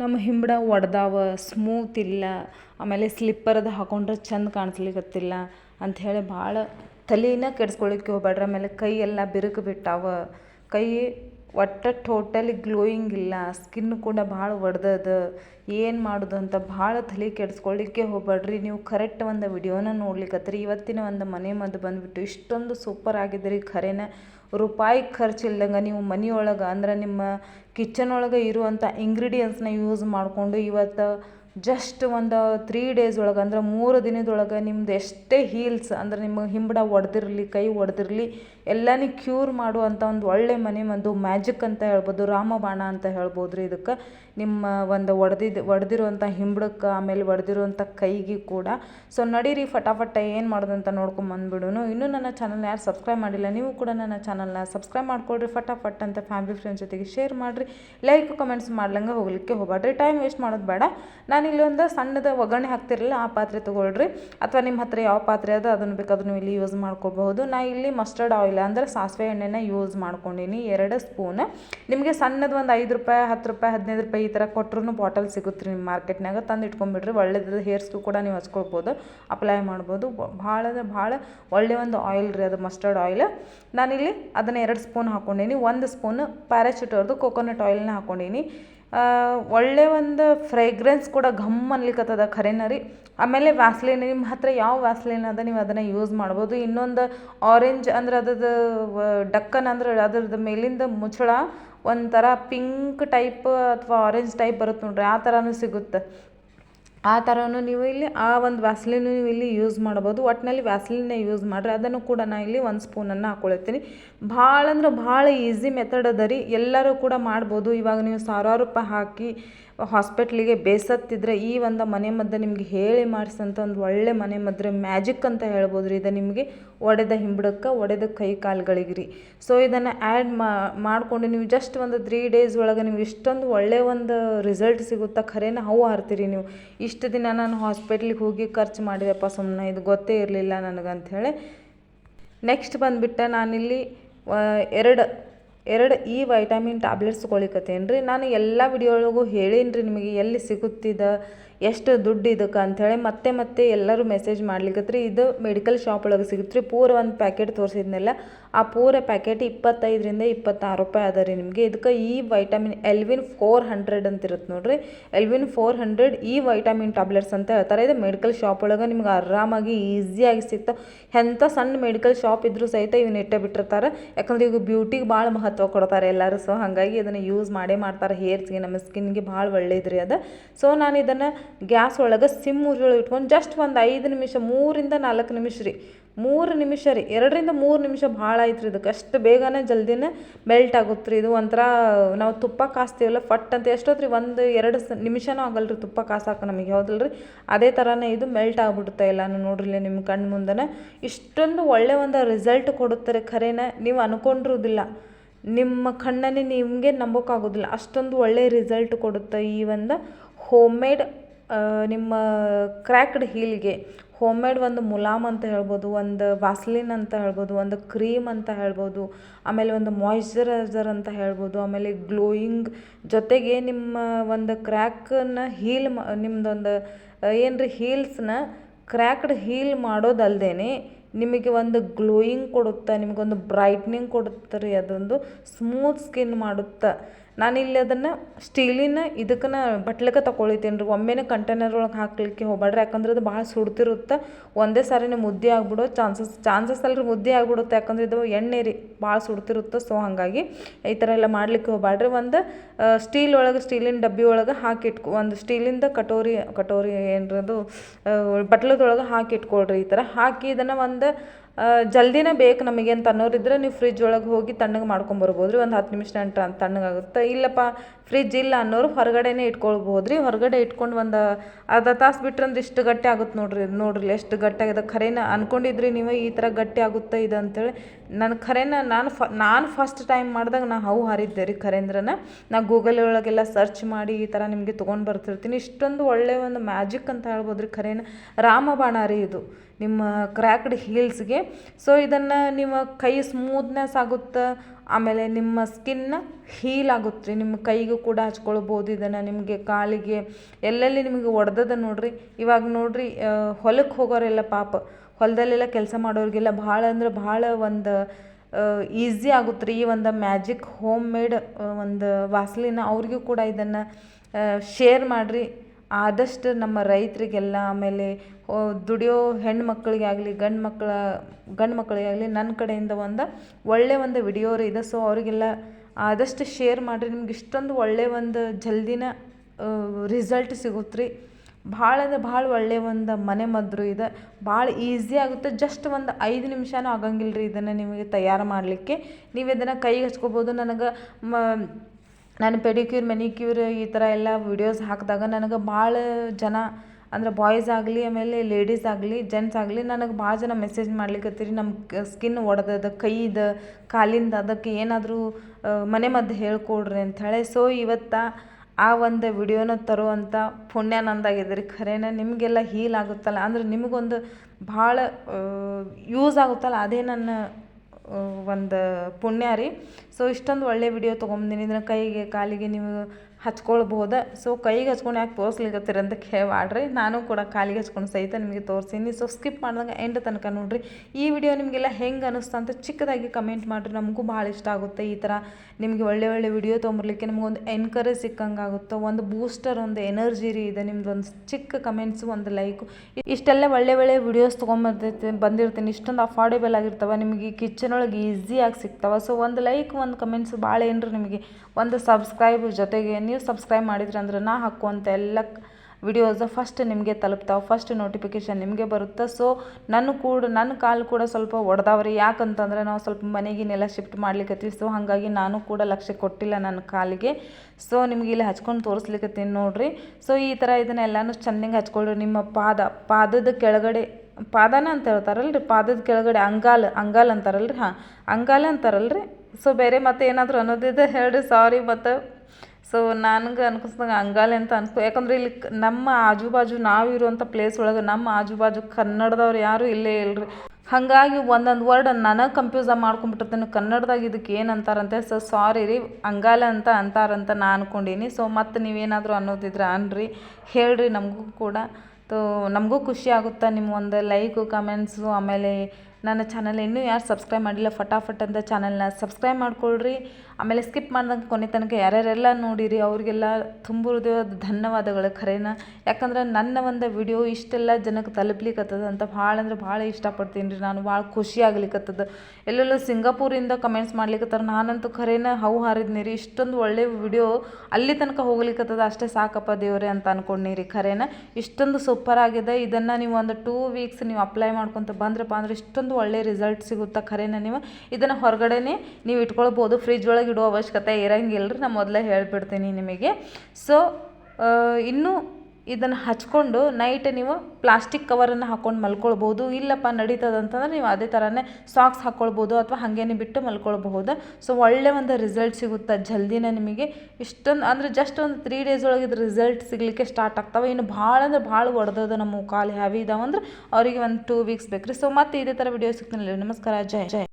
ನಮ್ಮ ಹಿಂಬಡ ಒಡ್ದಾವ ಸ್ಮೂತ್ ಇಲ್ಲ, ಆಮೇಲೆ ಸ್ಲಿಪ್ಪರ್ದು ಹಾಕೊಂಡ್ರೆ ಚಂದ ಕಾಣಿಸ್ಲಿಕತ್ತಿಲ್ಲ ಅಂಥೇಳಿ ಭಾಳ ತಲೆನ ಕೆಡ್ಸ್ಕೊಳಿಕ್ಕೆ ಹೋಗ್ಬೇಡ್ರಿ ಆಮೇಲೆ ಕೈ ಎಲ್ಲ ಬಿರುಕು ಬಿಟ್ಟಾವ. ಕೈ ಒಟ್ಟು ಟೋಟಲಿ ಗ್ಲೋಯಿಂಗ್ ಇಲ್ಲ. ಸ್ಕಿನ್ ಕೂಡ ಭಾಳ ಒಡ್ದದ. ಏನು ಮಾಡೋದು ಅಂತ ಭಾಳ ತಲೆ ಕೆಡ್ಸ್ಕೊಳ್ಳಿಕ್ಕೆ ಹೋಗ್ಬೇಡ್ರಿ ನೀವು ಕರೆಕ್ಟ್ ಒಂದು ವಿಡಿಯೋನ ನೋಡ್ಲಿಕತ್ರಿ. ಇವತ್ತಿನ ಒಂದು ಮನೆ ಮದ್ದು ಬಂದುಬಿಟ್ಟು ಇಷ್ಟೊಂದು ಸೂಪರ್ ಆಗಿದ್ರಿ ಖರೇನ. ರೂಪಾಯಿ ಖರ್ಚಿಲ್ದಂಗೆ ನೀವು ಮನೆಯೊಳಗೆ ಅಂದ್ರೆ ನಿಮ್ಮ ಕಿಚನ್ ಒಳಗೆ ಇರುವಂಥ ಇಂಗ್ರೀಡಿಯೆಂಟ್ಸ್ನ ಯೂಸ್ ಮಾಡಿಕೊಂಡು ಇವತ್ತು ಜಸ್ಟ್ ಒಂದು ತ್ರೀ ಡೇಸ್ ಒಳಗೆ ಅಂದ್ರೆ ಮೂರು ದಿನದೊಳಗೆ ನಿಮ್ದು ಎಷ್ಟೇ ಹೀಲ್ಸ್ ಅಂದ್ರೆ ನಿಮ್ಮ ಹಿಂಬಡ ಒಡೆದಿರಲಿ, ಕೈ ಒಡೆದಿರಲಿ, ಎಲ್ಲನೇ ಕ್ಯೂರ್ ಮಾಡುವಂಥ ಒಂದು ಒಳ್ಳೆ ಮನೆ ಒಂದು ಮ್ಯಾಜಿಕ್ ಅಂತ ಹೇಳ್ಬೋದು, ರಾಮಬಾಣ ಅಂತ ಹೇಳ್ಬೋದು ರೀ ಇದಕ್ಕೆ. ನಿಮ್ಮ ಒಂದು ಒಡೆದಿದ್ದು ಒಡೆದಿರುವಂಥ ಹಿಂಬಡಕ್ಕೆ, ಆಮೇಲೆ ಒಡೆದಿರುವಂಥ ಕೈಗೆ ಕೂಡ. ಸೊ ನಡೀರಿ, ಫಟಾಫಟ ಏನು ಮಾಡೋದಂತ ನೋಡ್ಕೊಂಬಂದ್ಬಿಡೋನು ಇನ್ನೂ ನನ್ನ ಚಾನಲ್ನ ಯಾರು ಸಬ್ಸ್ಕ್ರೈಬ್ ಮಾಡಿಲ್ಲ, ನೀವು ಕೂಡ ನನ್ನ ಚಾನಲ್ನ ಸಬ್ಸ್ಕ್ರೈಬ್ ಮಾಡ್ಕೊಳ್ರಿ ಫಟಾಫಟ್ ಅಂತ ಫ್ಯಾಮಿಲಿ ಫ್ರೆಂಡ್ಸ್ ಜೊತೆಗೆ ಶೇರ್ ಮಾಡಿರಿ. ಲೈಕ್ ಕಮೆಂಟ್ಸ್ ಮಾಡ್ಲಂಗೆ ಹೋಗ್ಲಿಕ್ಕೆ ಹೋಗಬೇಡ್ರಿ ಟೈಮ್ ವೇಸ್ಟ್ ಮಾಡೋದು ಬೇಡ. ನಾನು ಒಂದು ಸಣ್ಣದ ಒಗ್ಗರಣೆ ಹಾಕ್ತಿರಲಿಲ್ಲ, ಆ ಪಾತ್ರೆ ತೊಗೊಳ್ರಿ. ಅಥವಾ ನಿಮ್ಮ ಹತ್ರ ಯಾವ ಪಾತ್ರೆ ಅದು, ಅದನ್ನು ಬೇಕಾದ್ರೂ ನೀವು ಇಲ್ಲಿ ಯೂಸ್ ಮಾಡ್ಕೋಬಹುದು. ನಾ ಇಲ್ಲಿ ಮಸ್ಟರ್ಡ್ ಆಯಿಲ್ ಅಂದ್ರೆ ಸಾಸಿವೆ ಎಣ್ಣೆನ ಯೂಸ್ ಮಾಡ್ಕೊಂಡೀನಿ, ಎರಡು ಸ್ಪೂನ್ ನಿಮಗೆ ಸಣ್ಣದು ಒಂದು ಐದು ರೂಪಾಯಿ, ಹತ್ತು ರೂಪಾಯಿ, ಹದಿನೈದು ರೂಪಾಯಿ ಈ ಥರ ಕೊಟ್ಟರು ಬಾಟಲ್ ಸಿಗುತ್ತೆ ರೀ ನಿಮ್ಮ ಮಾರ್ಕೆಟ್ನಾಗ ತಂದು ಇಟ್ಕೊಂಬಿಡ್ರಿ ಒಳ್ಳೇದು ಹೇರ್ಸ್ಗೂ ಕೂಡ ನೀವು ಹಚ್ಕೊಳ್ಬೋದು ಅಪ್ಲೈ ಮಾಡ್ಬೋದು. ಭಾಳ ಅಂದರೆ ಭಾಳ ಒಳ್ಳೆಯ ಒಂದು ಆಯಿಲ್ ರೀ ಅದು ಮಸ್ಟರ್ಡ್ ಆಯಿಲ್ ನಾನಿಲ್ಲಿ ಅದನ್ನು ಎರಡು ಸ್ಪೂನ್ ಹಾಕ್ಕೊಂಡೀನಿ ಒಂದು ಸ್ಪೂನ್ ಪ್ಯಾರಾಚೂಟ್ ಅವ್ರದ್ದು ಕೊಕೊನಟ್ ಆಯಿಲ್ನ ಹಾಕ್ಕೊಂಡೀನಿ ಒಳ್ಳೆ ಒಂದು ಫ್ರೇಗ್ರೆನ್ಸ್ ಕೂಡ ಘಮ್ ಅನ್ಲಿಕ್ಕತ್ತದ ಖರೇನ ರೀ. ಆಮೇಲೆ ವ್ಯಾಸ್ಲಿನ್ ನಿಮ್ಮ ಹತ್ರ ಯಾವ ವ್ಯಾಸ್ಲಿನ್ ಅದ ನೀವು ಅದನ್ನು ಯೂಸ್ ಮಾಡ್ಬೋದು. ಇನ್ನೊಂದು ಆರೆಂಜ್ ಅಂದ್ರೆ ಅದರದ್ದು ಡಕ್ಕನ್ ಅಂದ್ರೆ ಅದ್ರದ್ದು ಮೇಲಿಂದ ಮುಚ್ಚಳ ಒಂಥರ ಪಿಂಕ್ ಟೈಪ್ ಅಥವಾ ಆರೆಂಜ್ ಟೈಪ್ ಬರುತ್ತೆ ನೋಡ್ರಿ, ಆ ಥರನೂ ಸಿಗುತ್ತೆ. ಆ ಥರವೂ ನೀವು ಇಲ್ಲಿ, ಆ ಒಂದು ವ್ಯಾಸ್ಲಿನ್ ನೀವು ಇಲ್ಲಿ ಯೂಸ್ ಮಾಡ್ಬೋದು ಒಟ್ಟಿನಲ್ಲಿ ವ್ಯಾಸ್ಲಿನ್ನೇ ಯೂಸ್ ಮಾಡಿರಿ. ಅದನ್ನು ಕೂಡ ನಾನು ಇಲ್ಲಿ ಒಂದು ಸ್ಪೂನನ್ನು ಹಾಕ್ಕೊಳ್ತೀನಿ ಭಾಳ ಅಂದ್ರೆ ಭಾಳ ಈಸಿ ಮೆಥಡ್ ಅದ ರೀ. ಎಲ್ಲರೂ ಕೂಡ ಮಾಡ್ಬೋದು. ಇವಾಗ ನೀವು ಸಾವಿರಾರು ರೂಪಾಯಿ ಹಾಕಿ ಹಾಸ್ಪಿಟ್ಲಿಗೆ ಬೇಸತ್ತಿದ್ರೆ ಈ ಒಂದು ಮನೆ ಮದ್ದು ನಿಮಗೆ ಹೇಳಿ ಮಾಡಿಸಂಥ ಒಂದು ಒಳ್ಳೆ ಮನೆ ಮದ್ರೆ ಮ್ಯಾಜಿಕ್ ಅಂತ ಹೇಳ್ಬೋದು ರೀ. ಇದು ನಿಮಗೆ ಒಡೆದ ಹಿಂಬಡಕ್ಕೆ ಒಡೆದ ಕೈ ಕಾಲುಗಳಿಗೆ ರೀ. ಸೊ ಇದನ್ನು ಆ್ಯಡ್ ಮಾಡಿಕೊಂಡು ನೀವು ಜಸ್ಟ್ ಒಂದು ತ್ರೀ ಡೇಸ್ ಒಳಗೆ ನೀವು ಇಷ್ಟೊಂದು ಒಳ್ಳೆಯ ಒಂದು ರಿಸಲ್ಟ್ ಸಿಗುತ್ತಾ ಖರೇನ? ಹವು ಹಾರ್ತೀರಿ ನೀವು? ಇಷ್ಟು ದಿನ ನಾನು ಹಾಸ್ಪಿಟ್ಲಿಗೆ ಹೋಗಿ ಖರ್ಚು ಮಾಡಿದೆಪ್ಪ ಸುಮ್ಮನೆ ಇದು ಗೊತ್ತೇ ಇರಲಿಲ್ಲ ನನಗಂಥೇಳಿ. ನೆಕ್ಸ್ಟ್ ಬಂದುಬಿಟ್ಟ ನಾನಿಲ್ಲಿ ಎರಡು ಎರಡು ಈ ವೈಟಮಿನ್ ಟ್ಯಾಬ್ಲೆಟ್ಸ್ ತೊಗೊಳಿಕತ್ತೇನು ರೀ ನಾನು ಎಲ್ಲ ವಿಡಿಯೋ ಒಳಗೂ ಹೇಳೀನಿ ರೀ ನಿಮಗೆ ಎಲ್ಲಿ ಸಿಗುತ್ತಿದೆ ಎಷ್ಟು ದುಡ್ಡು ಇದಕ್ಕೆ ಅಂಥೇಳಿ ಮತ್ತೆ ಮತ್ತೆ ಎಲ್ಲರೂ ಮೆಸೇಜ್ ಮಾಡ್ಲಿಕ್ಕತ್ರಿ ಇದು ಮೆಡಿಕಲ್ ಶಾಪ್ ಒಳಗೆ ಸಿಗುತ್ತೆ ರೀ ಪೂರ ಒಂದು ಪ್ಯಾಕೆಟ್ ತೋರಿಸಿದ್ನೆಲ್ಲ, ಆ ಪೂರ ಪ್ಯಾಕೆಟ್ ಇಪ್ಪತ್ತೈದರಿಂದ ಇಪ್ಪತ್ತಾರು ರೂಪಾಯಿ ಅದ ರೀ ನಿಮಗೆ. ಇದಕ್ಕೆ ಈ ವೈಟಮಿನ್ ಎಲ್ವಿನ್ ಫೋರ್ ಹಂಡ್ರೆಡ್ ಅಂತ ಇರುತ್ತೆ ನೋಡಿರಿ. ಎಲ್ವಿನ್ ಫೋರ್ ಹಂಡ್ರೆಡ್ ಈ ವೈಟಮಿನ್ ಟ್ಯಾಬ್ಲೆಟ್ಸ್ ಅಂತ ಹೇಳ್ತಾರೆ. ಇದು ಮೆಡಿಕಲ್ ಶಾಪ್ ಒಳಗೆ ನಿಮ್ಗೆ ಆರಾಮಾಗಿ ಈಸಿಯಾಗಿ ಸಿಗ್ತಾವೆ ಎಂಥ ಸಣ್ಣ ಮೆಡಿಕಲ್ ಶಾಪ್ ಇದ್ರೂ ಸಹಿತ ಇವನ್ನ ಇಟ್ಟೇ ಬಿಟ್ಟಿರ್ತಾರೆ. ಯಾಕಂದ್ರೆ ಇವಾಗ ಬ್ಯೂಟಿಗೆ ಭಾಳ ಮಹತ್ವ ಕೊಡ್ತಾರೆ ಎಲ್ಲರೂ. ಸೊ ಹಾಗಾಗಿ ಇದನ್ನು ಯೂಸ್ ಮಾಡೇ ಮಾಡ್ತಾರೆ. ಹೇರ್ಸ್ಗೆ ನಮ್ಮ ಸ್ಕಿನ್ಗೆ ಭಾಳ ಒಳ್ಳೇದು ರೀ ಅದು. ಸೊ ನಾನು ಇದನ್ನು ಗ್ಯಾಸ್ ಒಳಗೆ ಸಿಮ್ ಉರಿಯೊಳಗೆ ಇಟ್ಕೊಂಡು ಜಸ್ಟ್ ಒಂದು ಐದು ನಿಮಿಷ, ಮೂರಿಂದ ನಾಲ್ಕು ನಿಮಿಷ ರೀ. ಮೂರು ನಿಮಿಷ ರೀ. ಎರಡರಿಂದ ಮೂರು ನಿಮಿಷ ಭಾಳ ಆಯ್ತು ರೀ ಇದಕ್ಕೆ ಅಷ್ಟು ಬೇಗನೆ ಜಲ್ದಿನೇ ಮೆಲ್ಟ್ ಆಗುತ್ತೆ ರೀ ಇದು. ಒಂಥರ ನಾವು ತುಪ್ಪ ಕಾಸ್ತೀವಲ್ಲ, ಫಟ್ ಅಂತ ಎಷ್ಟೊತ್ತು ರೀ ಒಂದು, ಎರಡು ಸ ನಿಮಿಷನೂ ಆಗಲ್ಲ ರೀ ತುಪ್ಪ ಕಾಸಾಕ ನಮಗೆ ಹೌದಲ್ಲ ರೀ ಅದೇ ಥರನೇ ಇದು ಮೆಲ್ಟ್ ಆಗ್ಬಿಡುತ್ತೆ ಎಲ್ಲನೂ ನೋಡ್ರಿ ನಿಮ್ಮ ಕಣ್ಣು ಮುಂದೆ ಇಷ್ಟೊಂದು ಒಳ್ಳೆ ಒಂದು ರಿಸಲ್ಟ್ ಕೊಡುತ್ತಾರೆ ಖರೇನ. ನೀವು ಅನ್ಕೊಂಡಿರೋದಿಲ್ಲ. ನಿಮ್ಮ ಕಣ್ಣನ್ನೇ ನಿಮಗೆ ನಂಬೋಕ್ಕಾಗೋದಿಲ್ಲ ಅಷ್ಟೊಂದು ಒಳ್ಳೆ ರಿಸಲ್ಟ್ ಕೊಡುತ್ತೆ ಈ ಒಂದು ಹೋಮ್ ಮೇಡ್ ನಿಮ್ಮ ಕ್ರ್ಯಾಕ್ಡ್ ಹೀಲ್ಗೆ ಹೋಮ್ ಮೇಡ್ ಒಂದು ಮುಲಾಮ್ ಅಂತ ಹೇಳ್ಬೋದು, ಒಂದು ವಾಸ್ಲಿನ್ ಅಂತ ಹೇಳ್ಬೋದು, ಒಂದು ಕ್ರೀಮ್ ಅಂತ ಹೇಳ್ಬೋದು, ಆಮೇಲೆ ಒಂದು ಮಾಯ್ಶ್ಚರೈಸರ್ ಅಂತ ಹೇಳ್ಬೋದು, ಆಮೇಲೆ ಗ್ಲೋಯಿಂಗ್ ಜೊತೆಗೆ ನಿಮ್ಮ ಒಂದು ಕ್ರ್ಯಾಕನ್ನು ಹೀಲ್ ಮಾ ನಿಮ್ಮದೊಂದು ಏನು ರೀ ಹೀಲ್ಸ್ನ ಕ್ರ್ಯಾಕ್ಡ್ ಹೀಲ್ ಮಾಡೋದಲ್ದೇ ನಿಮಗೆ ಒಂದು ಗ್ಲೋಯಿಂಗ್ ಕೊಡುತ್ತೆ, ನಿಮಗೊಂದು ಬ್ರೈಟ್ನಿಂಗ್ ಕೊಡುತ್ತೆ ರೀ, ಅದೊಂದು ಸ್ಮೂತ್ ಸ್ಕಿನ್ ಮಾಡುತ್ತೆ. ನಾನಿಲ್ಲಿ ಅದನ್ನು ಸ್ಟೀಲಿನ ಇದಕ್ಕನ ಬಟ್ಲಕ್ಕೆ ತಗೊಳಿತೀನಿ ರೀ ಒಮ್ಮೆನೇ ಕಂಟೈನರ್ ಒಳಗೆ ಹಾಕ್ಲಿಕ್ಕೆ ಹೋಗ್ಬೇಡ್ರಿ ಯಾಕಂದ್ರೆ ಅದು ಭಾಳ ಸುಡ್ತಿರುತ್ತೆ. ಒಂದೇ ಸಾರಿನೇ ಮುದ್ದೆ ಆಗ್ಬಿಡೋ ಚಾನ್ಸಸ್ ಚಾನ್ಸಸ್ ಅಲ್ರಿ ಮುದ್ದೆ ಆಗ್ಬಿಡುತ್ತೆ. ಯಾಕಂದ್ರೆ ಇದು ಎಣ್ಣೆ ರೀ ಭಾಳ ಸುಡ್ತಿರುತ್ತೆ. ಸೊ ಹಾಗಾಗಿ ಈ ಥರ ಎಲ್ಲ ಮಾಡ್ಲಿಕ್ಕೆ ಹೋಗ್ಬೇಡ್ರಿ ಒಂದು ಸ್ಟೀಲ್ ಒಳಗೆ ಸ್ಟೀಲಿನ ಡಬ್ಬಿ ಒಳಗೆ ಹಾಕಿಟ್ಕೊ, ಒಂದು ಸ್ಟೀಲಿಂದ ಕಟೋರಿ ಕಟೋರಿ ಏನರದು ಬಟ್ಲದೊಳಗೆ ಹಾಕಿ ಇಟ್ಕೊಳ್ರಿ ಈ ಥರ. ಹಾಕಿ ಇದನ್ನು ಒಂದು ಜಲ್ದಿನೇ ಬೇಕು ನಮಗೆ ಅಂತ ಅನ್ನೋರಿದ್ರೆ ನೀವು ಫ್ರಿಜ್ ಒಳಗೆ ಹೋಗಿ ತಣ್ಣಗೆ ಮಾಡ್ಕೊಂಬರ್ಬೋದು ರೀ ಒಂದು ಹತ್ತು ನಿಮಿಷ ನಂತರ ತಣ್ಣಗಾಗುತ್ತೆ ಇಲ್ಲಪ್ಪ ಫ್ರಿಜ್ ಇಲ್ಲ ಅನ್ನೋರು ಹೊರಗಡೆನೇ ಇಟ್ಕೊಳ್ಬೋದು ರೀ ಹೊರಗಡೆ ಇಟ್ಕೊಂಡು ಒಂದು ಅರ್ಧ ತಾಸು ಬಿಟ್ರಂದ್ರೆ ಇಷ್ಟು ಗಟ್ಟಿ ಆಗುತ್ತೆ ನೋಡ್ರಿ ನೋಡ್ರಿ ಎಷ್ಟು ಗಟ್ಟಿ ಆಗಿದೆ. ಖರೇನ ಅಂದ್ಕೊಂಡಿದ್ರಿ ನೀವು ಈ ಥರ ಗಟ್ಟಿ ಆಗುತ್ತೆ ಇದು ಅಂತೇಳಿ. ನನ್ನ ಖರೇನ ನಾನು ಫ, ನಾನು ಫಸ್ಟ್ ಟೈಮ್ ಮಾಡಿದಾಗ ನಾ ಹೌ ಹಾರಿದ್ದೆ ರೀ ಖರೇಂದ್ರನ. ನಾ ಗೂಗಲ್ ಒಳಗೆಲ್ಲ ಸರ್ಚ್ ಮಾಡಿ ಈ ಥರ ನಿಮಗೆ ತೊಗೊಂಡು ಬರ್ತಿರ್ತೀನಿ. ಇಷ್ಟೊಂದು ಒಳ್ಳೆಯ ಒಂದು ಮ್ಯಾಜಿಕ್ ಅಂತ ಹೇಳ್ಬೋದು ರೀ ಖರೇನ. ರಾಮಬಾಣ ರೀ ಇದು. ನಿಮ್ಮ ಕ್ರ್ಯಾಕ್ಡ್ ಹೀಲ್ಸ್ಗೆ ಸೊ ಇದನ್ನು ನಿಮ್ಮ ಕೈ ಸ್ಮೂತ್ನೆಸ್ ಆಗುತ್ತೆ? ಆಮೇಲೆ ನಿಮ್ಮ ಸ್ಕಿನ್ನ ಹೀಲ್ ಆಗುತ್ತೆ ನಿಮ್ಮ ಕೈಗೂ ಕೂಡ ಹಚ್ಕೊಳ್ಬೋದು ಇದನ್ನು ನಿಮಗೆ ಕಾಲಿಗೆ. ಎಲ್ಲೆಲ್ಲಿ ನಿಮಗೆ ಒಡೆದದ ನೋಡಿರಿ. ಇವಾಗ ನೋಡಿರಿ ಹೊಲಕ್ಕೆ ಹೋಗೋರೆಲ್ಲ ಪಾಪ. ಹೊಲದಲ್ಲೆಲ್ಲ ಕೆಲಸ ಮಾಡೋರಿಗೆಲ್ಲ ಭಾಳ ಅಂದ್ರೆ ಭಾಳ ಒಂದು ಈಸಿ ಆಗುತ್ತೆ ರೀ ಈ ಒಂದು ಮ್ಯಾಜಿಕ್ ಹೋಮ್ ಮೇಡ್ ಒಂದು ವಾಸ್ಲಿನ ಅವ್ರಿಗೂ ಕೂಡ ಇದನ್ನು ಶೇರ್ ಮಾಡಿರಿ. ಆದಷ್ಟು ನಮ್ಮ ರೈತರಿಗೆಲ್ಲ ಆಮೇಲೆ ದುಡಿಯೋ ಹೆಣ್ಣು ಮಕ್ಕಳಿಗೆ ಆಗಲಿ ಗಂಡು ಮಕ್ಕಳ, ಗಂಡು ಮಕ್ಕಳಿಗೆ ಆಗಲಿ ನನ್ನ ಕಡೆಯಿಂದ ಒಂದು ಒಳ್ಳೆಯ ಒಂದು ವಿಡಿಯೋ ರೀ ಇದೆ. ಸೊ ಅವರಿಗೆಲ್ಲ ಆದಷ್ಟು ಶೇರ್ ಮಾಡಿರಿ. ನಿಮ್ಗೆ ಇಷ್ಟೊಂದು ಒಳ್ಳೆಯ ಒಂದು ಜಲ್ದಿನ ರಿಸಲ್ಟ್ ಸಿಗುತ್ತೆ ರೀ ಭಾಳ ಅಂದ್ರೆ ಭಾಳ ಒಳ್ಳೆಯ ಒಂದು ಮನೆ ಮದ್ದು ಇದೆ. ಭಾಳ ಈಸಿ ಆಗುತ್ತೆ. ಜಸ್ಟ್ ಒಂದು ಐದು ನಿಮಿಷನೂ ಆಗಂಗಿಲ್ಲ ರೀ ಇದನ್ನು ನಿಮಗೆ ತಯಾರು ಮಾಡಲಿಕ್ಕೆ. ನೀವು ಇದನ್ನು ಕೈಗೆ ಹಚ್ಕೋಬೋದು. ನನಗೆ ಮ ನಾನು ಪೆಡಿಕ್ಯೂರ್, ಮೆನಿಕ್ಯೂರ್ ಈ ಥರ ಎಲ್ಲ ವಿಡಿಯೋಸ್ ಹಾಕಿದಾಗ ನನಗೆ ಭಾಳ ಜನ, ಅಂದ್ರೆ ಬಾಯ್ಸ್ ಆಗಲಿ, ಆಮೇಲೆ ಲೇಡೀಸ್ ಆಗಲಿ, ಜೆಂಟ್ಸ್ ಆಗಲಿ ನನಗೆ ಭಾಳ ಜನ ಮೆಸೇಜ್ ಮಾಡ್ಲಿಕತ್ತೀರಿ. ನಮ್ಮ ಸ್ಕಿನ್ ಒಡೆದದ, ಕೈದ, ಕಾಲಿಂದ, ಅದಕ್ಕೆ ಏನಾದರೂ ಮನೆ ಮದ್ದು ಹೇಳ್ಕೊಡ್ರಿ ಅಂಥೇಳಿ. ಸೊ ಇವತ್ತು ಆ ಒಂದು ವಿಡಿಯೋನ ತರುವಂಥ ಪುಣ್ಯ ನಂದಾಗಿದೆ ಖರೇನ, ನಿಮಗೆಲ್ಲ ಹೀಲ್ ಆಗುತ್ತಲ್ಲ. ಅಂದ್ರೆ ನಿಮಗೊಂದು ಭಾಳ ಯೂಸ್ ಆಗುತ್ತಲ್ಲ. ಅದೇ ನನ್ನ ಒಂದು ಪುಣ್ಯ ರೀ. ಸೊ ಇಷ್ಟೊಂದು ಒಳ್ಳೆಯ ವಿಡಿಯೋ ತೊಗೊಂಬಂದಿನಿ. ಇದನ್ನು ಕೈಗೆ, ಕಾಲಿಗೆ ನೀವು ಹಚ್ಕೊಳ್ಬೋದು. ಸೊ ಕೈಗೆ ಹಚ್ಕೊಂಡು ಯಾಕೆ ತೋರಿಸ್ಲಿಕ್ಕತ್ತೀರ ಅಂತ ಕೇಳಬಾಡ್ರಿ ನಾನು ಕೂಡ ಕಾಲಿಗೆ ಹಚ್ಕೊಂಡು ಸಹಿತ ನಿಮಗೆ ತೋರಿಸೀನಿ ಸೊ ಸ್ಕಿಪ್ ಮಾಡಿದಾಗ ಎಂಡ್ ತನಕ ನೋಡಿರಿ. ಈ ವಿಡಿಯೋ ನಿಮಗೆಲ್ಲ ಹೆಂಗೆ ಅನ್ನಿಸ್ತಾ ಅಂತ ಚಿಕ್ಕದಾಗಿ ಕಮೆಂಟ್ ಮಾಡಿರಿ. ನಮಗೂ ಭಾಳ ಇಷ್ಟ ಆಗುತ್ತೆ ಈ ಥರ ನಿಮಗೆ ಒಳ್ಳೆ ಒಳ್ಳೆ ವಿಡಿಯೋ ತೊಗೊಂಬರ್ಲಿಕ್ಕೆ. ನಮಗೊಂದು ಎನ್ಕರೇಜ್ ಸಿಕ್ಕಂಗೆ ಆಗುತ್ತೆ ಒಂದು ಬೂಸ್ಟರ್ ಒಂದು ಎನರ್ಜಿ ರೀ ಇದೆ. ನಿಮ್ದು ಒಂದು ಚಿಕ್ಕ ಕಮೆಂಟ್ಸು ಒಂದು ಲೈಕು ಇಷ್ಟೆಲ್ಲ ಒಳ್ಳೆ ಒಳ್ಳೆ ವಿಡಿಯೋಸ್ ತೊಗೊಂಬರ್ತೈತೆ ಬಂದಿರ್ತೀನಿ. ಇಷ್ಟೊಂದು ಅಫೋರ್ಡೆಬಲ್ ಆಗಿರ್ತವೆ. ನಿಮಗೆ ಕಿಚನ್ ಒಳಗೆ ಈಸಿಯಾಗಿ ಸಿಗ್ತಾವೆ. ಸೊ ಒಂದು ಲೈಕ್ ಒಂದು ಕಮೆಂಟ್ಸ್ ಭಾಳ ಏನ್ರಿ ನಿಮಗೆ? ಒಂದು ಸಬ್ಸ್ಕ್ರೈಬ್ ಜೊತೆಗೆ ನೀವು ಸಬ್ಸ್ಕ್ರೈಬ್ ಮಾಡಿದ್ರಿ ಅಂದ್ರೆ ನಾ ಹಾಕುವಂಥ ಎಲ್ಲ ವಿಡಿಯೋಸ್ ಫಸ್ಟ್ ನಿಮಗೆ ತಲುಪ್ತಾವೆ. ಫಸ್ಟ್ ನೋಟಿಫಿಕೇಶನ್ ನಿಮಗೆ ಬರುತ್ತೆ. ಸೊ ನನ್ನ ಕೂಡ ನನ್ನ ಕಾಲು ಕೂಡ ಸ್ವಲ್ಪ ಒಡೆದವ್ರಿ. ಯಾಕಂತಂದ್ರೆ ನಾವು ಸ್ವಲ್ಪ ಮನೆಗಿನೆಲ್ಲ ಶಿಫ್ಟ್ ಮಾಡ್ಲಿಕ್ಕತ್ತೀವಿ ಸೊ ಹಾಗಾಗಿ ನಾನು ಕೂಡ ಲಕ್ಷ್ಯ ಕೊಟ್ಟಿಲ್ಲ ನನ್ನ ಕಾಲಿಗೆ. ಸೊ ನಿಮಗೆ ಇಲ್ಲಿ ಹಚ್ಕೊಂಡು ತೋರಿಸ್ಲಿಕ್ಕತ್ತೀನಿ ನೋಡಿರಿ. ಸೊ ಈ ಥರ ಇದನ್ನೆಲ್ಲನೂ ಚೆನ್ನಾಗಿ ಹಚ್ಕೊಳ್ರಿ. ನಿಮ್ಮ ಪಾದ, ಪಾದದ ಕೆಳಗಡೆ ಪಾದನ ಅಂತ ಹೇಳ್ತಾರಲ್ಲ ರೀ ಪಾದದ ಕೆಳಗಡೆ ಅಂಗಾಲ್ ಅಂಗಾಲ್ ಅಂತಾರಲ್ಲ ರೀ ಹಾಂ, ಅಂಗಾಲು ಅಂತಾರಲ್ಲ ರೀ ಸೊ ಬೇರೆ ಮತ್ತೆ ಏನಾದರೂ ಅನ್ನೋದಿದೆ ಹೇಳ್ರಿ ಸಾರಿ ಮತ್ತು. ಸೊ ನನಗೆ ಅನ್ಕಿಸ್ದಂಗೆ ಅಂಗಾಲೆ ಅಂತ ಅನ್ಕೋ, ಯಾಕಂದ್ರೆ ಇಲ್ಲಿ ನಮ್ಮ ಆಜು ಬಾಜು ನಾವಿರುವಂಥ ಪ್ಲೇಸ್ ಒಳಗೆ ನಮ್ಮ ಆಜು ಬಾಜು ಕನ್ನಡದವ್ರು ಯಾರೂ ಇಲ್ಲೇ ಇಲ್ಲರಿ ಹಾಗಾಗಿ ಒಂದೊಂದು ವರ್ಡ್ ನನಗೆ ಕನ್ಫ್ಯೂಸ್ ಮಾಡ್ಕೊಂಡ್ಬಿಟ್ಟಿರ್ತೀನಿ ಕನ್ನಡದಾಗ ಇದಕ್ಕೆ ಏನು ಅಂತಾರಂತೆ? ಸೊ ಸಾರಿ ರೀ, ಅಂಗಾಲ ಅಂತ ಅಂತಾರಂತ ನಾನು ಅಂದ್ಕೊಂಡೀನಿ ಸೊ ಮತ್ತು ನೀವೇನಾದರೂ ಅನ್ನೋದಿದ್ರೆ ಅನ್ರಿ, ಹೇಳ್ರಿ ನಮಗೂ ಕೂಡ. ತೋ ನಮಗೂ ಖುಷಿ ಆಗುತ್ತೆ ನಿಮ್ಮ ಒಂದು ಲೈಕು ಕಮೆಂಟ್ಸು ಆಮೇಲೆ ನನ್ನ ಚಾನಲ್ ಇನ್ನೂ ಯಾರು ಸಬ್ಸ್ಕ್ರೈಬ್ ಮಾಡಿಲ್ಲ, ಫಟಾಫಟ್ ಅಂತ ಚಾನಲ್ನ ಸಬ್ಸ್ಕ್ರೈಬ್ ಮಾಡ್ಕೊಳ್ರಿ. ಆಮೇಲೆ ಸ್ಕಿಪ್ ಮಾಡ್ದಂಗೆ ಕೊನೆ ತನಕ ಯಾರ್ಯಾರೆಲ್ಲ ನೋಡಿರಿ, ಅವರಿಗೆಲ್ಲ ತುಂಬ ಧನ್ಯವಾದಗಳು ಖರೇನ. ಯಾಕಂದ್ರೆ ನನ್ನ ಒಂದು ವಿಡಿಯೋ ಇಷ್ಟೆಲ್ಲ ಜನಕ್ಕೆ ತಲುಪ್ಲಿಕ್ಕತ್ತದ ಅಂತ ಭಾಳ ಅಂದ್ರೆ ಭಾಳ ಇಷ್ಟಪಡ್ತೀನಿ ರೀ. ನಾನು ಭಾಳ ಖುಷಿ ಆಗ್ಲಿಕ್ಕತ್ತದ ಎಲ್ಲೆಲ್ಲೋ ಸಿಂಗಾಪುರಿಂದ ಕಮೆಂಟ್ಸ್ ಮಾಡ್ಲಿಕ್ಕತ್ತಾರ ನಾನಂತೂ ಖರೇನ ಹೌ ಹಾರಿದ್ನಿ ರೀ. ಇಷ್ಟೊಂದು ಒಳ್ಳೆ ವಿಡಿಯೋ ಅಲ್ಲಿ ತನಕ ಹೋಗ್ಲಿಕ್ಕತ್ತದ ಅಷ್ಟೇ ಸಾಕಪ್ಪ ದೇವ್ರೆ ಅಂತ ಅನ್ಕೊಂಡಿರಿ ಖರೇನ. ಇಷ್ಟೊಂದು ಸೂಪರ್ ಆಗಿದೆ. ಇದನ್ನು ನೀವು ಒಂದು ಟೂ ವೀಕ್ಸ್ ನೀವು ಅಪ್ಲೈ ಮಾಡ್ಕೊತ ಬಂದ್ರಪ್ಪ ಅಂದ್ರೆ ಇಷ್ಟೊಂದು ಒಳ್ಳೆ ರಿಸಲ್ಟ್ ಸಿಗುತ್ತೆ ಖರೇನ ನೀವು? ಇದನ್ನು ಹೊರಗಡೆನೇ ನೀವು ಇಟ್ಕೊಳ್ಬೋದು. ಫ್ರಿಜ್ ಒಳಗೆ ಇಡೋ ಅವಶ್ಯಕತೆ ಇರೋಂಗಿಲ್ಲ ರೀ ನಾನು ಮೊದಲೇ ಹೇಳಿಬಿಡ್ತೀನಿ ನಿಮಗೆ. ಸೊ ಇನ್ನೂ ಇದನ್ನು ಹಚ್ಕೊಂಡು ನೈಟ್ ನೀವು ಪ್ಲಾಸ್ಟಿಕ್ ಕವರನ್ನು ಹಾಕ್ಕೊಂಡು ಮಲ್ಕೊಳ್ಬೋದು ಇಲ್ಲಪ್ಪ ನಡೀತದೆ ಅಂತಂದ್ರೆ ನೀವು ಅದೇ ಥರನೇ ಸಾಕ್ಸ್ ಹಾಕ್ಕೊಳ್ಬೋದು ಅಥವಾ ಹಾಗೇನೆ ಬಿಟ್ಟು ಮಲ್ಕೊಳ್ಬಹುದು. ಸೊ ಒಳ್ಳೆ ಒಂದು ರಿಸಲ್ಟ್ ಸಿಗುತ್ತೆ. ಜಲ್ದಿನೇ ನಿಮಗೆ ಇಷ್ಟೊಂದು ಅಂದರೆ ಜಸ್ಟ್ ಒಂದು ತ್ರೀ ಡೇಸ್ ಒಳಗೆ ಇದು ರಿಸಲ್ಟ್ ಸಿಗಲಿಕ್ಕೆ ಸ್ಟಾರ್ಟ್ ಆಗ್ತವೆ. ಇನ್ನು ಭಾಳ ಅಂದ್ರೆ ಭಾಳ ಒಡೆದದ ನಮ್ಮ ಕಾಲು ಹ್ಯಾವಿ ಇದಾವೆ ಅಂದ್ರೆ ಅವರಿಗೆ ಒಂದು ಟೂ ವೀಕ್ಸ್ ಬೇಕು ರೀ ಸೊ ಮತ್ತೆ ಇದೇ ಥರ ವಿಡಿಯೋ ಸಿಗ್ತೀನಿ. ನಮಸ್ಕಾರ. ಜೈ ಜೈ.